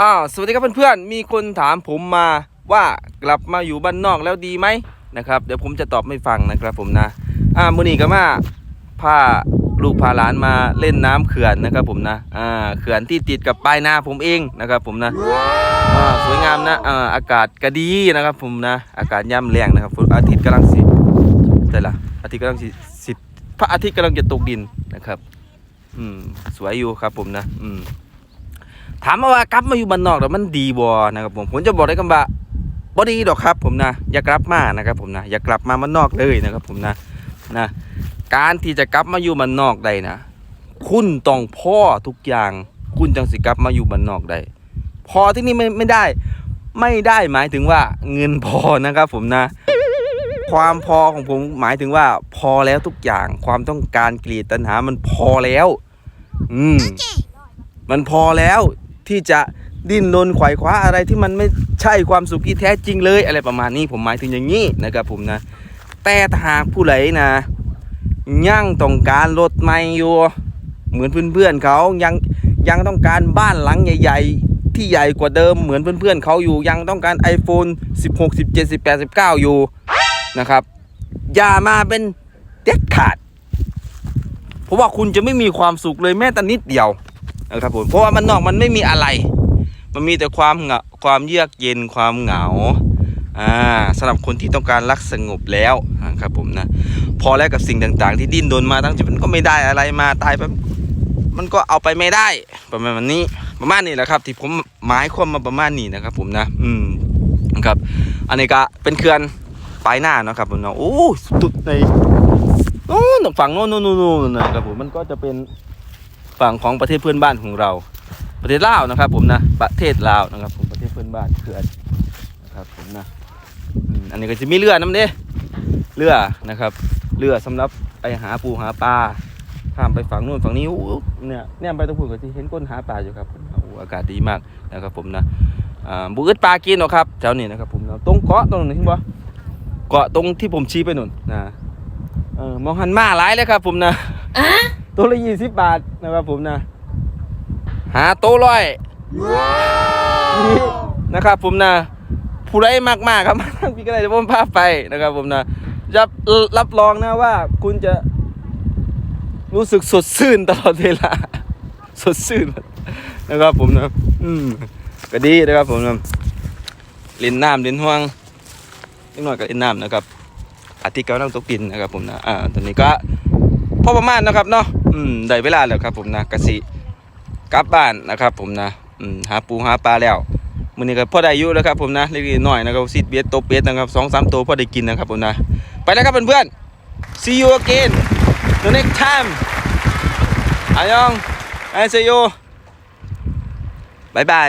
อ้าวสวัสดีครับเพื่อนๆ มีคนถามผมมาว่ากลับมาอยู่บ้านนอกแล้วดีไหมนะครับเดี๋ยวผมจะตอบไม่ฟังนะครับผมนะอ่ามือนี้ก็มาพาลูกพาหลานมาเล่นน้ำเขื่อนนะครับผมนะอ่าเขื่อนที่ติดกับปลายนาผมเองนะครับผมนะอ่าสวยงามนะอ่าอากาศก็ดีนะครับผมนะ อากาศย่ำแรงนะครับอาทิตย์กำลังสิแต่ละอาทิตย์กำลังสิสิพระอาทิตย์กำลังจะตกดินนะครับอืมสวยอยู่ครับผมนะอืม ถามมาว่ากลับมาอยู่บ้านนอกแล้วมันดีบ่นะครับผมผมจะบอกได้คำว่าบ่ดีดอกครับ ผมนะอย่ากลับมานะครับผมนะอย่ากลับมาบ้านนอกเลยนะครับ ผมนะนะ การที่จะกลับมาอยู่บ้านนอกได้นะคุณต้องพ่อทุกอย่าง คุณจังสิกลับมาอยู่บ้านนอกได้พอที่นี่ไม่ไม่ได้ ไม่ได้หมายถึงว่าเงินพอนะครับ ผมนะ ความพอของผมหมายถึงว่า พอแล้วทุกอย่างความต้องการกรีดตัณหามันพอแล้ว อืม มันพอแล้ว ที่จะดิ้นรนไขว่คว้าอะไรที่มันไม่ใช่ความสุขที่แท้จริงเลย อะไรประมาณนี้ผมหมายถึงอย่างนี้นะครับผมนะ แต่ถ้าหากผู้ใดนะยังต้องการรถใหม่อยู่เหมือนเพื่อนๆเขายังยังต้องการบ้านหลังใหญ่ ๆ ที่ใหญ่กว่าเดิมเหมือนเพื่อนๆเขาอยู่ ยังต้องการ iPhone 16 17 18 19 อยู่นะครับ อย่ามาเป็นเด็ดขาด เพราะว่าคุณจะไม่มีความสุขเลยแม้แต่นิดเดียว นะครับผมเพราะว่ามันนอกมันไม่มีอะไร มันมีแต่ความเหงาความเยือกเย็นความเหงาอ่าสำหรับคนที่ต้องการรักสงบแล้วนะครับผมนะพอแล้วกับสิ่งต่างๆ ที่ดิ้นรนมาทั้งชีวิตมันก็ไม่ได้อะไรมาตายไปมันก็เอาไปไม่ได้ ประมาณนี้ประมาณนี้แหละครับ ที่ผมหมายความมาประมาณนี้นะครับ ผมนะ อืมนะครับ อันนี้ก็เป็นเขื่อนปลายหน้านะครับผมเนาะโอ้สุดในโอ้ฝั่งโน้นโน้นโน้นนะครับผมมันก็จะเป็น ฝั่งของประเทศเพื่อนบ้านของเรา ประเทศลาวนะครับ ผมนะประเทศลาวนะครับ ผมประเทศเพื่อนบ้านเขื่อนนะครับผมนะอันนี้ก็จะมีเรือน้ำเด้เรือนะครับ เรือสำหรับไปหาปูหาปลาข้ามไปฝั่งนู้นฝั่งนี้อู้เนี่ยเนี่ยไปตรงพูนก็จะเห็นก้นหาปลาอยู่ครับออากาศดีมากนะครับ ผมนะบุกึดปลากินหรอครับแถวนี้นะครับผมตรงเกาะตรงไหนที่บ่เกาะตรงที่ผมชี้ไปนู่นนะเออมองหันมาหลายเลยครับ ผมนะ ตัวละยี่สิบบาทนะครับผมนะ หาโต๊ะร้อยนี่นะครับผมนะ ผู้ใดมากมากๆครับมาทั้งพี่ก็ได้จะผมพาไปนะครับผมนะรับรับรองนะว่าคุณจะรู้สึกสดชื่นตลอดเวลา สดชื่นนะครับผมนะ อืมก็ดีนะครับผมนะเล่นน้ำเล่นห่วงนิดหน่อยก็เล่นน้ำนะครับอาทิตย์ก็ต้องตกดินนะครับผมนะอ่าตอนนี้ก็พอประมาณนะครับเนาะ อืมได้เวลาแล้วครับ ผมนะกะสิกลับบ้านนะครับ ผมนะอืมหาปูหาปลาแล้วมื้อนี้ก็พอได้อยู่แล้วครับ ผมนะเล็กๆน้อยนะครับซีดเบียดตบเบียดนะครับสองสามตัวพอได้กินนะครับผมนะไปแล้วครับเพื่อนๆ see you again the next time อายอง I see you บายบาย